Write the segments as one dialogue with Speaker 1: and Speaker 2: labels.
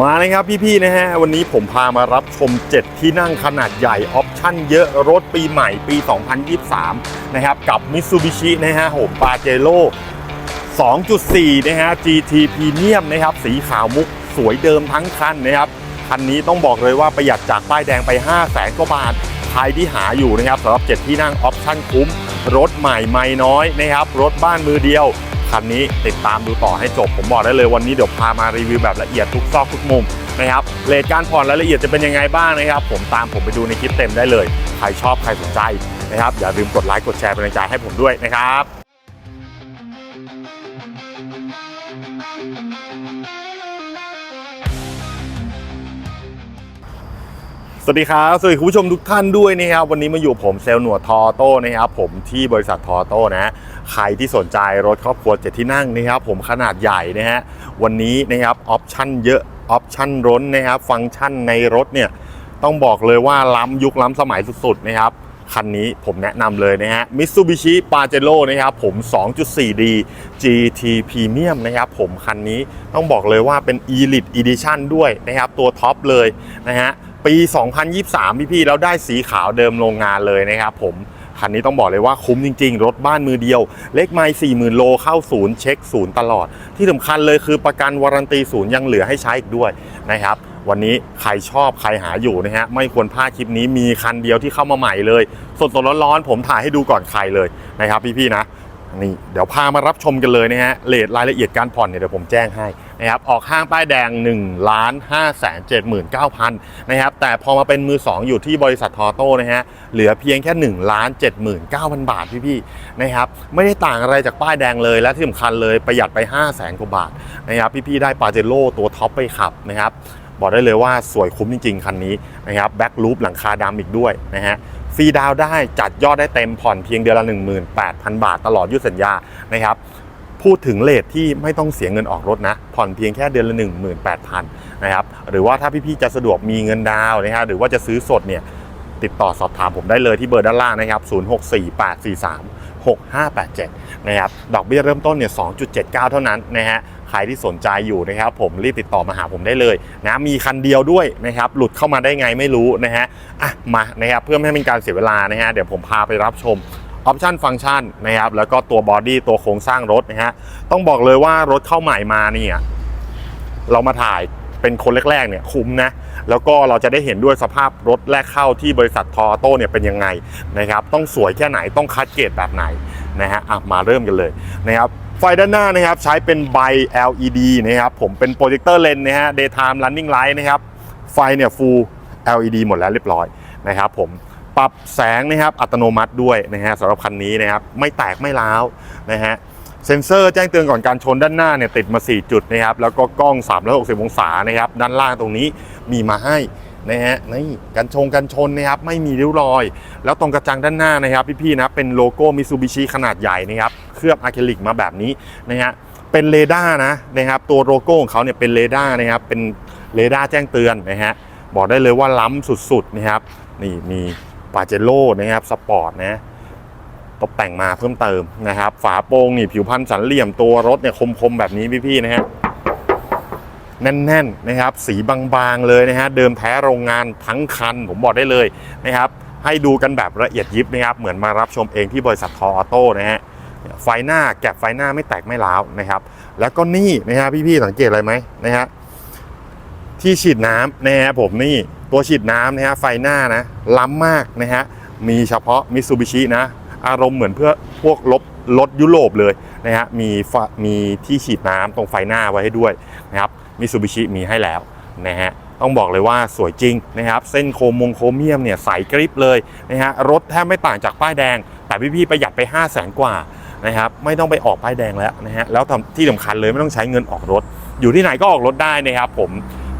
Speaker 1: มาเลยครับพี่ๆนะฮะ วันนี้ผมพามารับชม 7 ที่นั่งขนาดใหญ่ ออปชั่นเยอะรถปีใหม่ปี 2023 นะครับ กับ Mitsubishi นะฮะโหมปาเจโร่2.4 นะฮะ GT Premium นะครับ สีขาวมุกสวยเดิมทั้งคันนะครับ คันนี้ต้องบอกเลยว่าประหยัดจากป้ายแดงไป 5 0 0แสนกว่าบาทใครที่หาอยู่นะครับสำหรับ 7 ที่นั่งออปชั่นคุ้ม รถใหม่ไม่น้อยนะครับ รถบ้านมือเดียว คันนี้ติดตามดูต่อให้จบ ผมบอกได้เลยวันนี้เดี๋ยวพามารีวิวแบบละเอียดทุกซอกทุกมุมนะครับเลทการผ่อนรายละเอียดจะเป็นยังไงบ้างนะครับ ผมตามผมไปดูในคลิปเต็มได้เลย ใครชอบใครสนใจนะครับ อย่าลืมกดไลค์กดแชร์เป็นกำลังใจให้ผมด้วยนะครับสวัสดีครับสวัสดีคุณผู้ชมทุกท่านด้วยนะครับวันนี้มาอยู่ผมเซลล์หนวดทอโต้นะครับผมที่บริษัททอโต้นะ ใครที่สนใจรถครอบครัวเจ็ดที่นั่งนะครับผมขนาดใหญ่นะฮะวันนี้นะครับออปชั่นเยอะออปชั่นร้นนะครับฟังก์ชันในรถเนี่ยต้องบอกเลยว่าล้ำยุคล้ำสมัยสุดๆนะครับคันนี้ผมแนะนำเลยนะฮะ Mitsubishi Pajero นะครับผม 2.4D GT Premium นะครับผมคันนี้ต้องบอกเลยว่าเป็น Elite Edition ด้วยนะครับ ตัวท็อปเลยนะฮะ ปี 2023 พี่พี่ๆแล้วได้สีขาวเดิมโรงงานเลยนะครับผม คันนี้ต้องบอกเลยว่าคุ้มจริง ๆ รถบ้านมือเดียว เลขไม่หมื่นโลเข้าศูนย์เช็คศูนย์ตลอด ที่สำคัญเลยคือประกันวารันตีศูนย์ยังเหลือให้ใช้อีกด้วยนะครับวันนี้ใครชอบใครหาอยู่นะฮะไม่ควรพลาดคลิปนี้มีคันเดียวที่เข้ามาใหม่เลยสดๆร้อนๆผมถ่ายให้ดูก่อนใครเลยนะครับพี่ๆนะ นี่เดี๋ยวพามารับชมกันเลยนะฮะเลทรายละเอียดการผ่อนเนี่ยเดี๋ยวผมแจ้งให้นะครับออกห้างป้ายแดง1ล้าน5แสน79,000นะครับแต่พอมาเป็นมือ 2 อยู่ที่บริษัททอโต้นะฮะเหลือเพียงแค่1ล้าน79,000บาทพี่ๆนะครับไม่ได้ต่างอะไรจากป้ายแดงเลยและที่สำคัญเลยประหยัดไป 5 0 0แสนกว่าบาทนะครับพี่ๆได้ปาเจโร่ตัวท็อปไปขับนะครับบอกได้เลยว่าสวยคุ้มจริงๆ คันนี้นะครับแบ็คลูปหลังคาดำอีกด้วยนะฮะ ฟรีดาวได้จัดยอดได้เต็มผ่อนเพียงเดือนละ 18,000 บาทตลอดยุสัญญานะครับพูดถึงเลทที่ไม่ต้องเสียเงินออกรถนะ ผ่อนเพียงแค่เดือนละ 18,000นะครับหรือว่าถ้าพี่ๆจะสะดวกมีเงินดาวน์นะฮะหรือว่าจะซื้อสดเนี่ยติดต่อสอบถามผมได้เลยที่เบอร์ด้านล่างนะครับ 064843 6587 นะครับ ดอกเบี้ยเริ่มต้นเนี่ย 2.79 เท่านั้นนะฮะ ใครที่สนใจอยู่นะครับ ผมรีบติดต่อมาหาผมได้เลยนะมีคันเดียวด้วยนะครับหลุดเข้ามาได้ไงไม่รู้นะฮะอะมานะครับเพื่อไม่ให้เป็นการเสียเวลานะฮะเดี๋ยวผมพาไปรับชมออปชันฟังก์ชันนะครับแล้วก็ตัวบอดี้ตัวโครงสร้างรถนะฮะต้องบอกเลยว่ารถเข้าใหม่มาเนี่ยเรามาถ่ายเป็นคนแรกๆเนี่ยคุ้มนะแล้วก็เราจะได้เห็นด้วยสภาพรถแรกเข้าที่บริษัททอโต้เนี่ยเป็นยังไงนะครับต้องสวยแค่ไหนต้องคัดเกรดแบบไหนนะฮะอะมาเริ่มกันเลยนะครับ ไฟด้านหน้านะครับใช้เป็นใบ LED นะครับผมเป็นโปรเจคเตอร์เลนนะฮะ daytime running light นะครับไฟเนี่ย full LED หมดแล้วเรียบร้อยนะครับผมปรับแสงนะครับอัตโนมัติด้วยนะฮะสำหรับคันนี้นะครับไม่แตกไม่ร้าวนะฮะเซ็นเซอร์แจ้งเตือนก่อนการชนด้านหน้าเนี่ยติดมา 4 จุดนะครับแล้วก็กล้อง 360 องศานะครับด้านล่างตรงนี้มีมาให้ นะฮะนี่กันชงกันชนนะครับไม่มีริ้วรอย แล้วตรงกระจังด้านหน้านะครับพี่ๆนะเป็นโลโก้มิซูบิชิขนาดใหญ่นะครับเคลือบอะคริลิกมาแบบนี้นะฮะเป็นเรดาร์นะนะครับตัวโลโก้ของเขาเนี่ยเป็นเรดาร์นะครับเป็นเรดาร์แจ้งเตือนนะฮะบอกได้เลยว่าล้ำสุดๆนะครับนี่มีปาเจโร่นะครับสปอร์ตนะตกแต่งมาเพิ่มเติมนะครับ ฝาโปร่งนี่ผิวพันธ์สันเหลี่ยมตัวรถเนี่ยคมๆแบบนี้พี่ๆนะฮะ แน่นๆนะครับ สีบางๆเลยนะฮะเดิมแท้โรงงานทั้งคันผมบอกได้เลยนะครับ ให้ดูกันแบบละเอียดยิบนะครับ เหมือนมารับชมเองที่บริษัททอออโต้นะฮะไฟหน้าแกะไฟหน้าไม่แตกไม่ร้าวนะครับ แล้วก็นี่นะฮะพี่ๆสังเกตอะไรไหมนะฮะที่ฉีดน้ำนะฮะผมนี่ตัวฉีดน้ำนะฮะไฟหน้านะล้ำมากนะฮะมีเฉพาะมิตซูบิชินะอารมณ์เหมือนเพื่อพวกรถรถยุโรปเลยนะฮะมีมีที่ฉีดน้ำตรงไฟหน้าไว้ให้ด้วยนะครับ มิซูบิชิมีให้แล้วนะฮะต้องบอกเลยว่าสวยจริงนะครับ เส้นโครมงโครเมียมเนี่ยใสกริบเลยนะฮะรถแทบไม่ต่างจากป้ายแดง แต่พี่ๆประหยัดไป 5 0 0แสนกว่านะครับไม่ต้องไปออกป้ายแดงแล้วนะฮะแล้วที่สำคัญเลยไม่ต้องใช้เงินออกรถ อยู่ที่ไหนก็ออกรถได้นะครับผม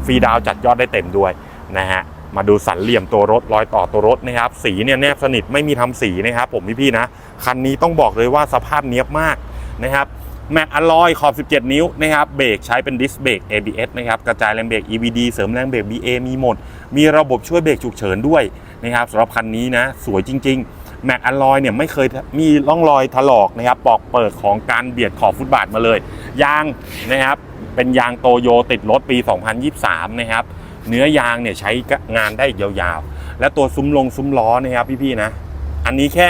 Speaker 1: ฟรีดาวจัดยอดได้เต็มด้วยนะฮะมาดูสันเหลี่ยมตัวรถรอยต่อตัวรถนะครับ สีเนี่ยแนบสนิทไม่มีทำสีนะครับผมพี่ๆนะ คันนี้ต้องบอกเลยว่าสภาพเนี้ยบมากนะครับ แม็กอะลอยขอบ 17 นิ้วนะครับเบรกใช้เป็นดิสเบรก ABS นะครับกระจายแรงเบรก EBD เสริมแรงเบรก BA มีหมด มีระบบช่วยเบรกฉุกเฉินด้วยนะครับสำหรับคันนี้นะสวยจริง ๆ แม็กอะลอยเนี่ยไม่เคยมีร่องรอยถลอกนะครับปอกเปิดของการเบียดขอบฟุตบาทมาเลย ยางนะครับเป็นยางโตโยติดรถปี 2023 นะครับเนื้อยางเนี่ยใช้งานได้ยาวๆ และตัวซุ้มลงซุ้มล้อนะครับพี่ๆนะ อันนี้แค่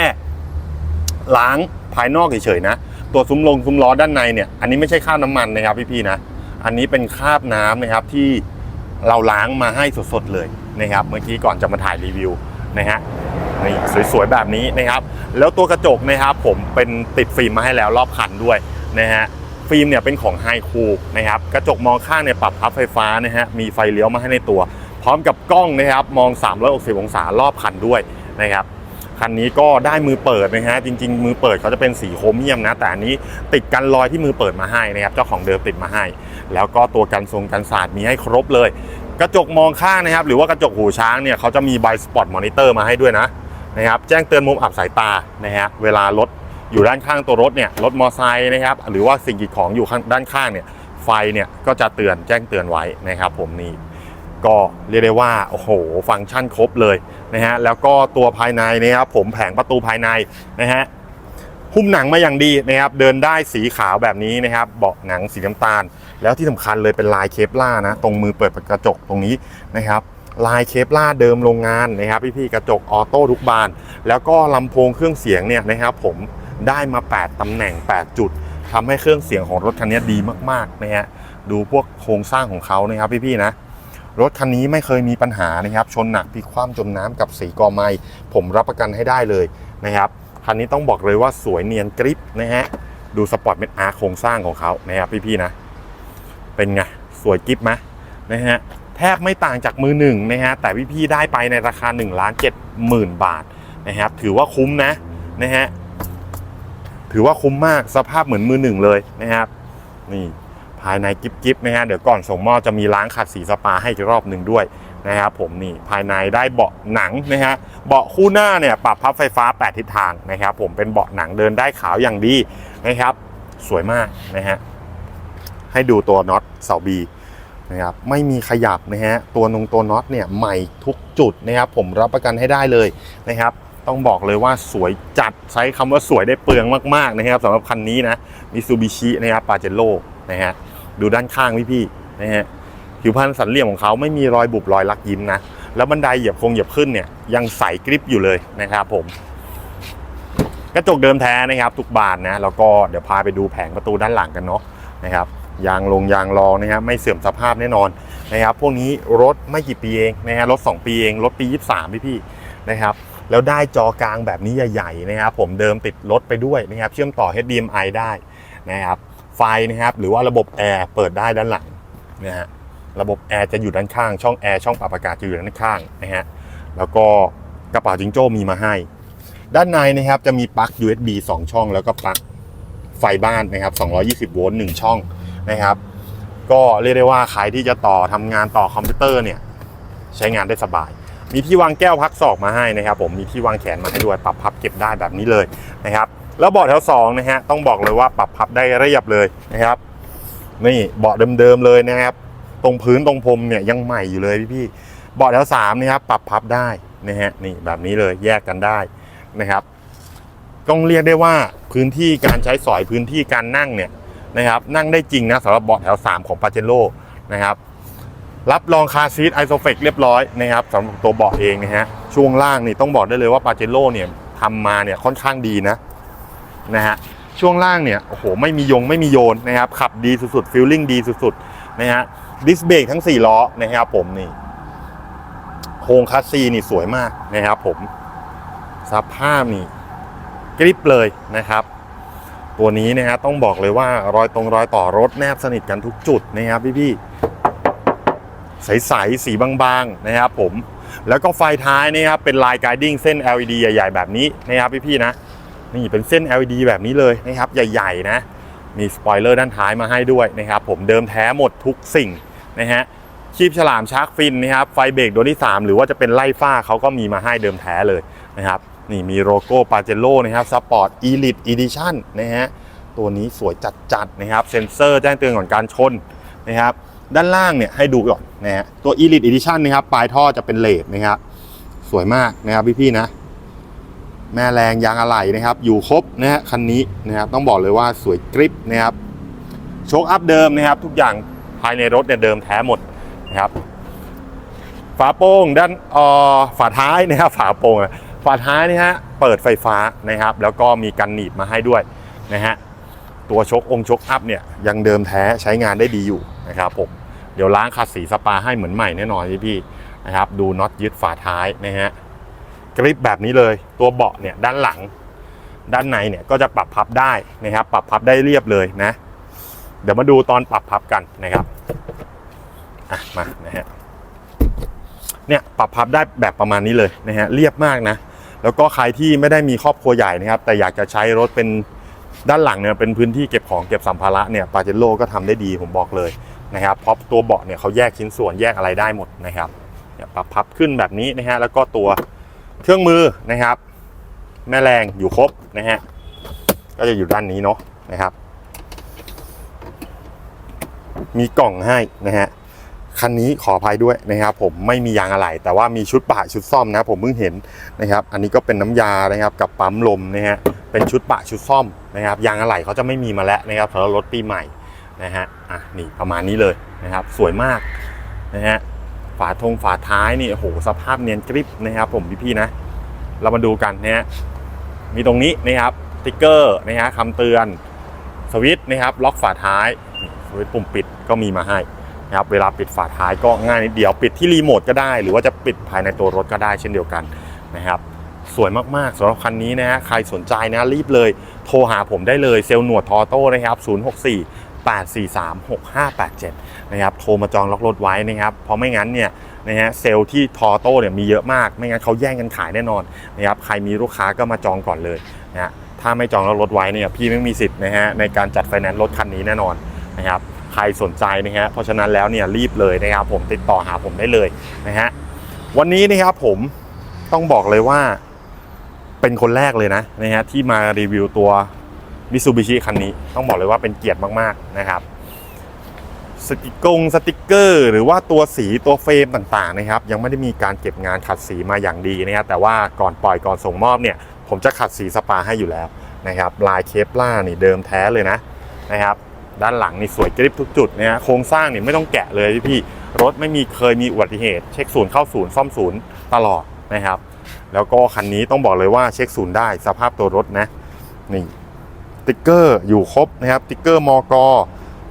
Speaker 1: ล้างภายนอกเฉยๆนะ ตัวซุ้มลงซุ้มล้อด้านในเนี่ยอันนี้ไม่ใช่คราบน้ำมันนะครับพี่ๆนะอันนี้เป็นคราบน้ำนะครับที่เราล้างมาให้สดๆเลยนะครับเมื่อกี้ก่อนจะมาถ่ายรีวิวนะฮะนี่สวยๆแบบนี้นะครับ แล้วตัวกระจกนะครับผมเป็นติดฟิล์มมาให้แล้วรอบคันด้วยนะฮะฟิล์มเนี่ยเป็นของไฮคูนะครับกระจกมองข้างเนี่ยปรับพับไฟฟ้านะฮะมีไฟเลี้ยวมาให้ในตัว พร้อมกับกล้องนะครับมอง 360 องศารอบคันด้วยนะครับ คันนี้ก็ได้มือเปิดนะฮะจริง ๆ มือเปิดเขาจะเป็นสีโครเมียมนะ แต่อันนี้ติดกันรอยที่มือเปิดมาให้นะครับเจ้าของเดิมติดมาให้ แล้วก็ตัวกันทรงกันศาสตร์มีให้ครบเลย กระจกมองข้างนะครับ หรือว่ากระจกหูช้างเนี่ยเขาจะมีไบสปอตมอนิเตอร์มาให้ด้วยนะนะครับแจ้งเตือนมุมอับสายตานะฮะเวลารถอยู่ด้านข้างตัวรถเนี่ยรถมอไซค์นะครับหรือว่าสิ่งกีดของอยู่ข้างด้านข้างเนี่ยไฟเนี่ยก็จะเตือนแจ้งเตือนไว้นะครับผมนี่ก็เรียกได้ว่าโอ้โห ฟังก์ชันครบเลย นะฮะแล้วก็ตัวภายในนะครับผมแผงประตูภายในนะฮะหุ้มหนังมาอย่างดีนะครับเดินได้สีขาวแบบนี้นะครับเบาะหนังสีน้ำตาล แล้วที่สำคัญเลยเป็นลายเคปล่านะตรงมือเปิดกระจกตรงนี้นะครับลายเคปล่าเดิมโรงงานนะครับพี่ๆกระจกออโต้ทุกบาน แล้วก็ลำโพงเครื่องเสียงเนี่ยนะครับผมได้มา 8ตำแหน่ง 8 จุดทำให้เครื่องเสียงของรถคันนี้ดีมากๆนะฮะดูพวกโครงสร้างของเขานะครับพี่ๆนะ รถคันนี้ไม่เคยมีปัญหานะครับ ชนหนักพลิกคว่ำจมน้ำกับสีกอไม้ผมรับประกันให้ได้เลยนะครับคันนี้ต้องบอกเลยว่าสวยเนียนกริปนะฮะดูสปอร์ตเม็ดอาร์โครงสร้างของเขานะครับพี่ๆนะ เป็นไงสวยกริปไหมนะฮะแทบไม่ต่างจากมือหนึ่งนะฮะแต่พี่ๆได้ไปในราคา1นึ่งล้านเจ็ดหมื่นบาทนะครับถือว่าคุ้มนะนะฮะถือว่าคุ้มมากสภาพเหมือนมือหนึ่งเลยนะครับนี่ ภายในกิฟกิฟนะฮะเดี๋ยวก่อนส่งมอบจะมีล้างขัดสีสปาให้อีกรอบหนึ่งด้วยนะครับผมนี่ภายในได้เบาะหนังนะฮะเบาะคู่หน้าเนี่ยปรับพับไฟฟ้า 8 ทิศทางนะครับผมเป็นเบาะหนังเดินได้ขาวอย่างดีนะครับสวยมากนะฮะให้ดูตัวน็อตเสาบีนะครับไม่มีขยับนะฮะตัวนงตัวน็อตเนี่ยใหม่ทุกจุดนะครับผมรับประกันให้ได้เลยนะครับต้องบอกเลยว่าสวยจัดใช้คำว่าสวยได้เปลืองมากๆนะครับสำหรับคันนี้นะมิซูบิชินะครับปาเจโร่ นะฮะดูด้านข้างพี่ๆนะฮะผิวพรรณสันเหลี่ยมของเขาไม่มีรอยบุบรอยลักยิ้มนะแล้วบันไดเหยียบคงเหยียบขึ้นเนี่ยยังใสกริปอยู่เลยนะครับผม กระจกเดิมแท้นะครับ ทุกบานนะแล้วก็เดี๋ยวพาไปดูแผงประตูด้านหลังกันเนาะนะครับยางลงยางรองนะครับไม่เสื่อมสภาพแน่นอนนะครับพวกนี้รถไม่กี่ปีเองนะฮะรถ 2 ปีเอง รถปี 23 พี่พี่นะครับแล้วได้จอกลางแบบนี้ใหญ่ๆนะครับผมเดิมติดรถไปด้วยนะครับเชื่อมต่อ HDMI ได้นะครับ ไฟนะครับ หรือว่าระบบแอร์เปิดได้ด้านหลังนะฮะระบบแอร์จะอยู่ด้านข้าง ช่องแอร์ช่องปรับอากาศจะอยู่ด้านข้างนะฮะแล้วก็กระเป๋าจิงโจ้มีมาให้ ด้านในนะครับจะมีปลั๊ก USB 2 ช่อง แล้วก็ปลั๊กไฟบ้านนะครับ 220 โวลต์1ช่องนะครับ ก็เรียกได้ว่าใครที่จะต่อทำงานต่อคอมพิวเตอร์เนี่ยใช้งานได้สบาย มีที่วางแก้วพักศอกมาให้นะครับ ผมมีที่วางแขนมาให้ด้วยปรับพับเก็บได้แบบนี้เลยนะครับ แล้วเบาะแถว2นะฮะต้องบอกเลยว่าปรับพับได้รียบเลยนะครับ นี่เบาะเดิมๆเลยนะครับ ตรงพื้นตรงพรมเนี่ยยังใหม่อยู่เลยพี่ๆเบาะแถว3นะครับปรับพับได้นะฮะนี่แบบนี้เลยแยกกันได้นะครับ ต้องเรียกได้ว่าพื้นที่การใช้สอยพื้นที่การนั่งเนี่ยนะครับ นั่งได้จริงนะสำหรับเบาะแถว 3 ของปาเจโร่นะครับรับรองคาซีทไอโซเฟกเรียบร้อยนะครับสำหรับตัวเบาะเองนะฮะช่วงล่างนี่ต้องบอกได้เลยว่าปาเจโร่เนี่ยทำมาเนี่ยค่อนข้างดีนะ นะฮะช่วงล่างเนี่ยโอ้โหไม่มียงไม่มีโยนนะครับขับดีสุดๆฟิลลิ่งดีสุดๆนะฮะดิสเบรกทั้ง 4 ล้อนะครับผมนี่โครงคัสซีนี่สวยมากนะครับผมสภาพนี่กริบเลยนะครับ ตัวนี้นะฮะต้องบอกเลยว่ารอยตรงรอยต่อรถแนบสนิทกันทุกจุดนะครับพี่ๆใสๆสีบางๆนะครับผมแล้วก็ไฟท้ายนะครับเป็นลายไกดิ้งเส้น LED ใหญ่ ๆ แบบนี้นะครับพี่ๆนะ นี่เป็นเส้น LED แบบนี้เลยนะครับ ใหญ่ๆนะ มีสปอยเลอร์ด้านท้ายมาให้ด้วยนะครับ ผมเดิมแท้หมดทุกสิ่งนะฮะชีพฉลามชาร์กฟินนะครับ ไฟเบรกดวงที่ 3 หรือว่าจะเป็นไล่ฟ้าเขาก็มีมาให้เดิมแท้เลยนะครับ นี่มีโลโก้ปาเจโร่นะครับสปอร์ตอีลิทอีดิชั่นนะฮะ ตัวนี้สวยจัดๆนะครับ เซ็นเซอร์แจ้งเตือนก่อนการชนนะครับ ด้านล่างเนี่ยให้ดูก่อนนะฮะ ตัว Elite Edition นะครับ ปลายท่อจะเป็นเลดนะครับ สวยมากนะครับพี่ๆนะ แม่แรงยางอะไหล่นะครับ อยู่ครบนะฮะคันนี้นะครับต้องบอกเลยว่าสวยกริปนะครับโชคอัพเดิมนะครับ ทุกอย่างภายในรถเนี่ยเดิมแท้หมดนะครับ ฝาโปร่งด้านอ่อฝาท้ายนะครับฝาโปร่งอะฝาท้ายนี่ฮะเปิดไฟฟ้านะครับ แล้วก็มีกันหนีบมาให้ด้วยนะฮะตัวชกองชกอัพเนี่ยยังเดิมแท้ใช้งานได้ดีอยู่นะครับผมเดี๋ยวล้างขัดสีสปาให้เหมือนใหม่แน่นอนพี่พี่นะครับ ดูน็อตยึดฝาท้ายนะฮะ กริปแบบนี้เลย ตัวเบาะเนี่ยด้านหลัง ด้านในเนี่ยก็จะปรับพับได้นะครับปรับพับได้เรียบเลยนะ เดี๋ยวมาดูตอนปรับพับกันนะครับอะมานะฮะเนี่ยปรับพับได้แบบประมาณนี้เลยนะฮะเรียบมากนะ แล้วก็ใครที่ไม่ได้มีครอบครัวใหญ่นะครับ แต่อยากจะใช้รถเป็นด้านหลังเนี่ยเป็นพื้นที่เก็บของเก็บสัมภาระเนี่ยปาเจโร่ก็ทำได้ดีผมบอกเลยนะครับเพราะตัวเบาะเนี่ยเขาแยกชิ้นส่วนแยกอะไรได้หมดนะครับเนี่ยปรับพับขึ้นแบบนี้นะฮะแล้วก็ตัว เครื่องมือนะครับ แม่แรงอยู่ครบนะฮะก็จะอยู่ด้านนี้เนาะนะครับ มีกล่องให้นะฮะคันนี้ขออภัยด้วยนะครับ ผมไม่มียางอะไหล่แต่ว่ามีชุดปะชุดซ่อมนะ ผมเพิ่งเห็นนะครับ อันนี้ก็เป็นน้ำยานะครับ กับปั๊มลมนะฮะเป็นชุดปะชุดซ่อมนะครับ ยางอะไหล่เขาจะไม่มีมาแล้วนะครับสำหรับรถปีใหม่นะฮะอะนี่ประมาณนี้เลยนะครับ สวยมากนะฮะ ฝาทงฝาท้ายนี่โอ้โหสภาพเนียนกริบนะครับ ผมพี่ๆนะ เรามาดูกันนะฮะมีตรงนี้นะครับติ๊กเกอร์นะฮะคำเตือนสวิตช์นะครับ ล็อกฝาท้ายสวิตช์ปุ่มปิดก็มีมาให้นะครับเวลาปิดฝาท้ายก็ง่ายนิดเดียวปิดที่รีโมทก็ได้ หรือว่าจะปิดภายในตัวรถก็ได้เช่นเดียวกันนะครับสวยมาก ๆสำหรับคันนี้นะฮะใครสนใจนะรีบเลย โทรหาผมได้เลยเซลล์หนวดทอโต้นะครับ 064 843 6587 นะครับโทรมาจองล็อกรถไว้นะครับเพราะไม่งั้นเนี่ยนะฮะเซลล์ที่ทอโต้เนี่ยมีเยอะมาก ไม่งั้นเขาแย่งกันขายแน่นอนนะครับใครมีลูกค้าก็มาจองก่อนเลยนะฮะถ้าไม่จองล็อกรถไว้เนี่ยพี่ไม่มีสิทธิ์นะฮะในการจัดไฟแนนซ์รถคันนี้แน่นอนนะครับใครสนใจนะฮะเพราะฉะนั้นแล้วเนี่ยรีบเลยนะครับผมติดต่อหาผมได้เลยนะฮะวันนี้นะครับผมต้องบอกเลยว่าเป็นคนแรกเลยนะนะฮะที่มารีวิวตัวมิ t ูบิชิคันนี้ต้องบอกเลยว่าเป็นเกียรติมากๆนะครับ สติกงสติกเกอร์ หรือว่าตัวสีตัวเฟรมต่างๆนะครับ ยังไม่ได้มีการเก็บงานขัดสีมาอย่างดีนะครับแต่ว่าก่อนปล่อยก่อนส่งมอบเนี่ยผมจะขัดสีสปาให้อยู่แล้วนะครับลายเคปล่านี่เดิมแท้เลยนะนะครับด้านหลังนี่สวยกริบทุกจุดนะฮะโครงสร้างนี่ไม่ต้องแกะเลยพี่พี่รถไม่มีเคยมีอุบัติเหตุ เช็คศูนย์เข้าศูนย์ซ่อมศูนย์ตลอดนะครับ แล้วก็คันนี้ต้องบอกเลยว่าเช็คศูนย์ได้สภาพตัวรถนะนี่ติ๊กเกอร์อยู่ครบนะครับติ๊กเกอร์มอกอ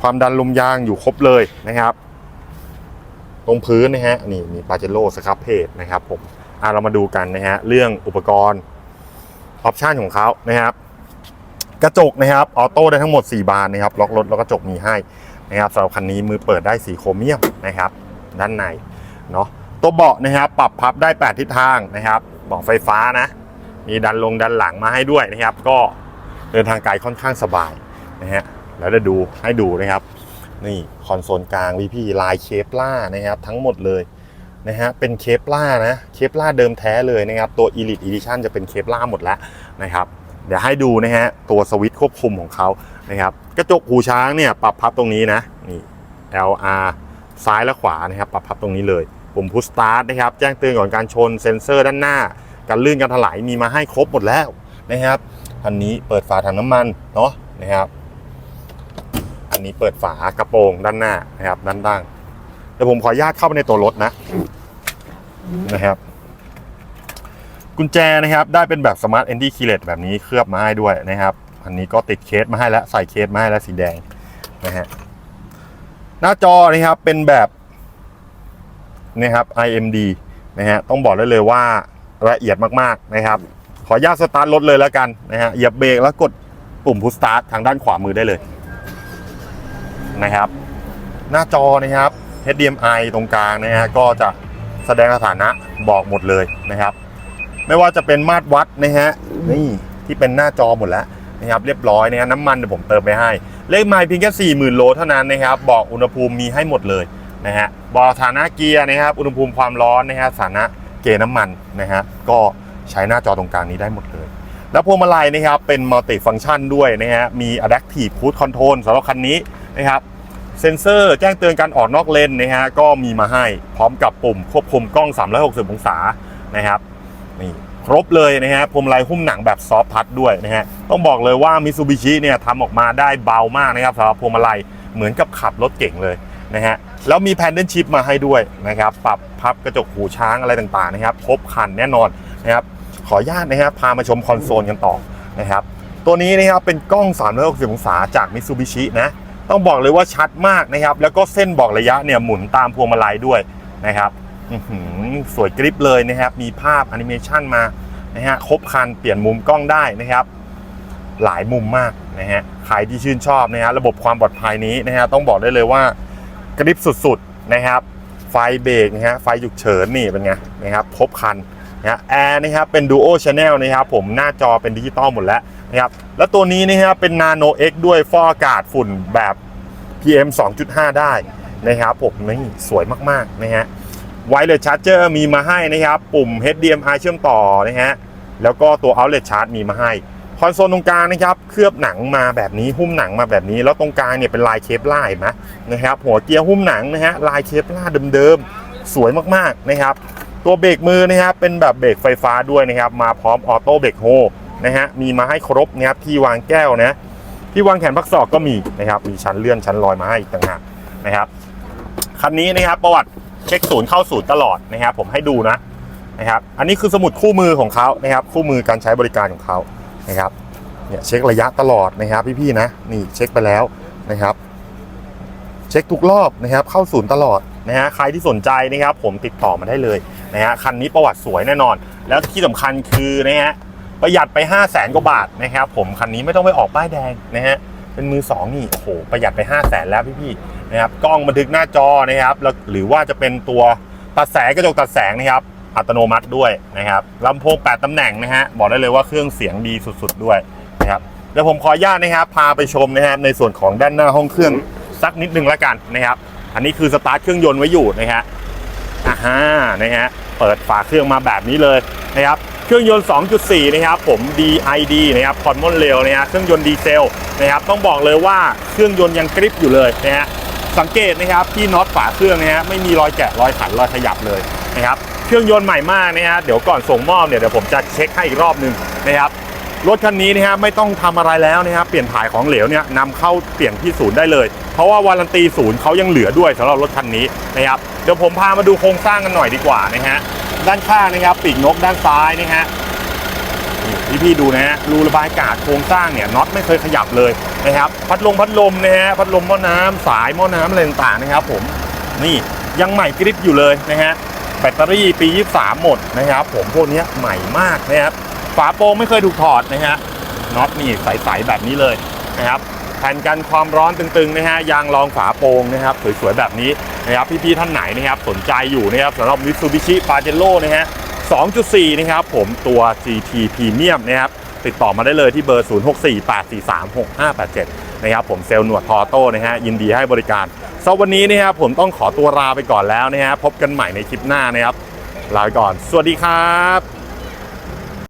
Speaker 1: ความดันลมยางอยู่ครบเลยนะครับตรงพื้นนะฮะนี่มีปาเจโร่สครับเพจนะครับผมอะเรามาดูกันนะฮะเรื่องอุปกรณ์ออปชันของเขานะครับกระจกนะครับออโต้ได้ทั้งหมด 4 บานนะครับล็อกรถแล้วกระจกมีให้นะครับสำหรับคันนี้มือเปิดได้สีโครเมียมนะครับ ด้านในเนาะตัวเบาะนะครับปรับพับได้ 8 ทิศทางนะครับเบาะไฟฟ้านะมีดันลงดันหลังมาให้ด้วยนะครับ ก็เดินทางไกลค่อนข้างสบายนะฮะ แล้วจะดูให้ดูนะครับ นี่คอนโซลกลางวีพี่ลายเคปล่านะครับ ทั้งหมดเลยนะฮะเป็นเคปล่านะเคปล่าเดิมแท้เลยนะครับ ตัว Elite Edition จะเป็นเคปล่าหมดแล้วนะครับ เดี๋ยวให้ดูนะฮะตัวสวิตช์ควบคุมของเขานะครับกระจกหูช้างเนี่ยปรับพับตรงนี้นะนี่ LR ซ้ายและขวานะครับ ปรับพับตรงนี้เลยปุ่มพุชสตาร์ทนะครับ แจ้งเตือนก่อนการชนเซ็นเซอร์ด้านหน้า การลื่นการถลายมีมาให้ครบหมดแล้วนะครับอันนี้เปิดฝาถังน้ำมันเนาะนะครับ นี้เปิดฝากระโปรงด้านหน้านะครับด้านล่างเดี๋ยวผมขออนุญาตเข้าไปในตัวรถนะนะครับ กุญแจนะครับได้เป็นแบบสมาร์ทเอนดี้คีเลตแบบนี้เคลือบมาให้ด้วยนะครับ อันนี้ก็ติดเคสมาให้แล้วใส่เคสมาให้แล้วสีแดงนะฮะหน้าจอนะครับเป็นแบบนี่ครับ IMD นะฮะต้องบอกได้เลยว่าละเอียดมากๆนะครับ ขออนุญาตสตาร์ทรถเลยแล้วกันนะฮะเหยียบเบรกแล้วกดปุ่มพุชสตาร์ททางด้านขวามือได้เลย นะครับ หน้าจอนะครับ HDMI ตรงกลางนะฮะก็จะแสดงสถานะบอกหมดเลยนะครับ ไม่ว่าจะเป็นมาตรวัดนะฮะนี่ที่เป็นหน้าจอหมดแล้วนะครับ เรียบร้อยนะฮะน้ำมันเดี๋ยวผมเติมไปให้ เลขไมล์เพียงแค่ 40,000 โลเท่านั้นนะครับ บอกอุณหภูมิมีให้หมดเลยนะฮะบอกสถานะเกียร์นะครับ อุณหภูมิความร้อนนะฮะสถานะเกณฑ์น้ำมันนะฮะก็ใช้หน้าจอตรงกลางนี้ได้หมดเลย แล้วพวงมาลัยนะครับเป็นมัลติฟัง c t ชันด้วยนะฮะมี Adaptive Cruise Control สำหรับคันนี้ นะครับเซ็นเซอร์แจ้งเตือนการออกนอกเลนนะฮะก็มีมาให้พร้อมกับปุ่มควบคุมกล้อง 360 องศานะครับนี่ครบเลยนะฮะพวงมลัยหุ้มหนังแบบซอฟต์ทัชด้วยนะฮะต้องบอกเลยว่ามิซูบิชิเนี่ยทำออกมาได้เบามากนะครับสำหรับพวงมลัยเหมือนกับขับรถเก่งเลยนะฮะแล้วมีแพนเดิลชิพมาให้ด้วยนะครับปรับพับกระจกหูช้างอะไรต่างๆนะครับครบคันแน่นอนนะครับขออนุญาตนะครับพามาชมคอนโซลกันต่อนะครับตัวนี้นะครับเป็นกล้อง 360 องศาจาก Mitsubishi นะ ต้องบอกเลยว่าชัดมากนะครับ แล้วก็เส้นบอกระยะเนี่ยหมุนตามพวงมาลัยด้วยนะครับอื้อหือสวยกริปเลยนะครับ มีภาพแอนิเมชันมานะฮะครบคันเปลี่ยนมุมกล้องได้นะครับ หลายมุมมากนะฮะใครที่ชื่นชอบนะฮะระบบความปลอดภัยนี้นะฮะต้องบอกได้เลยว่ากริปสุดๆนะครับ ไฟเบรกนะฮะไฟฉุกเฉินนี่เป็นไงนะครับครบคัน นะแอร์นะครับเป็น Duo Channel นะครับผมหน้าจอเป็นดิจิตอลหมดแล้วนะครับแล้วตัวนี้นะครับเป็น Nano X ด้วยฟอกอากาศฝุ่นแบบ PM 2.5 ได้นะครับผมนี่สวยมากๆนะฮะไวเลสชาร์จเจอร์มีมาให้นะครับ ปุ่ม HDMI เชื่อมต่อนะฮะแล้วก็ตัว Outlet Charge มีมาให้คอนโซลตรงกลางนะครับเคลือบหนังมาแบบนี้หุ้มหนังมาแบบนี้ แล้วตรงกลางเนี่ยเป็นลายเคปล่าเห็นไหมนะครับหัวเกียร์หุ้มหนังนะฮะลายเคปล่าเดิมๆสวยมากๆนะครับ ตัวเบรกมือนะครับเป็นแบบเบรกไฟฟ้าด้วยนะครับ มาพร้อมออโต้เบรกโฮนะฮะมีมาให้ครบนะครับที่วางแก้วนะที่วางแขนพักศอกก็มีนะครับมีชั้นเลื่อนชั้นลอยมาให้อีกต่างหากนะครับคันนี้นะครับประวัติเช็คศูนย์เข้าศูนย์ตลอดนะครับ ผมให้ดูนะนะครับอันนี้คือสมุดคู่มือของเขานะครับ คู่มือการใช้บริการของเขานะครับเนี่ยเช็คระยะตลอดนะครับพี่ๆนะนี่เช็คไปแล้วนะครับ เช็คทุกรอบนะครับ เข้าศูนย์ตลอดนะฮะใครที่สนใจนะครับ ผมติดต่อมาได้เลย นะฮะคันนี้ประวัติสวยแน่นอน แล้วที่สำคัญคือนะฮะประหยัดไป 5 0 0แสนกว่าบาทนะครับผมคันนี้ไม่ต้องไปออกป้ายแดงนะฮะเป็นมือ2นี่โอ้โหประหยัดไป 5 0 0แสนแล้วพี่ๆนะครับกล้องบันทึกหน้าจอนะครับแล้วหรือว่าจะเป็นตัวตัดแสงกระจกตัดแสงนะครับอัตโนมัติด้วยนะครับลำโพง 8ตำแหน่งนะฮะบอกได้เลยว่าเครื่องเสียงดีสุดๆด้วยนะครับเดี๋ยวผมขออนุญาตนะครับพาไปชมนะครับในส่วนของด้านหน้าห้องเครื่องสักนิดนึงล้วกันนะครับอันนี้คือสตาร์ทเครื่องยนต์ไว้อยู่นะฮะ อ่านะฮะเปิดฝาเครื่องมาแบบนี้เลยนะครับเครื่องยนต์ 2.4 นะครับผม DID นะครับคอนมอนเรลนะฮะเครื่องยนต์ดีเซลนะครับต้องบอกเลยว่าเครื่องยนต์ยังกริปอยู่เลยนะฮะสังเกตนะครับที่น็อตฝาเครื่องนะฮะไม่มีรอยแกะรอยขันรอยขยับเลยนะครับเครื่องยนต์ใหม่มากนะฮะเดี๋ยวก่อนส่งมอบเนี่ยเดี๋ยวผมจะเช็คให้อีกรอบหนึงนะครับรถคันนี้นะฮะไม่ต้องทำอะไรแล้วนะครับเปลี่ยนถ่ายของเหลวเนี่ยนำเข้าเปลี่ยนที่ศูนย์ได้เลย เพราะว่า วารันตีศูนย์เขายังเหลือด้วยสำหรับรถคันนี้นะครับ เดี๋ยวผมพามาดูโครงสร้างกันหน่อยดีกว่านะฮะด้านข้างนะครับปีกนกด้านซ้ายนะฮะนี่พี่ดูนะฮะรูระบายอากาศโครงสร้างเนี่ยน็อตไม่เคยขยับเลยนะครับ พัดลมพัดลมนะฮะพัดลมหม้อน้ำสายหม้อน้ำอะไรต่างๆนะครับ ผมนี่ยังใหม่กริบอยู่เลยนะฮะแบตเตอรี่ปี 23 หมดนะครับ ผมพวกนี้ใหม่มากนะครับฝาโปรงไม่เคยถูกถอดนะฮะน็อตนี่ใสๆแบบนี้เลยนะครับ ผ่นกันความร้อนตึงๆนะฮะยางรองฝาโปรงนะครับสวยๆแบบนี้นะครับพี่ๆท่านไหนนะครับสนใจอยู่นะครับสำหรับ Mitsubishi Pajero นะฮะ 2.4 นะครับผมตัว GT Premium นะครับติดต่อมาได้เลยที่เบอร์ 0648436587 นะครับผมเซลล์หนวดทอโต้นะฮะยินดีให้บริการสำหรับวันนี้นะครับผมต้องขอตัวลาไปก่อนแล้วนะฮะพบกันใหม่ในคลิปหน้านะครับลาไปก่อน สวัสดีครับ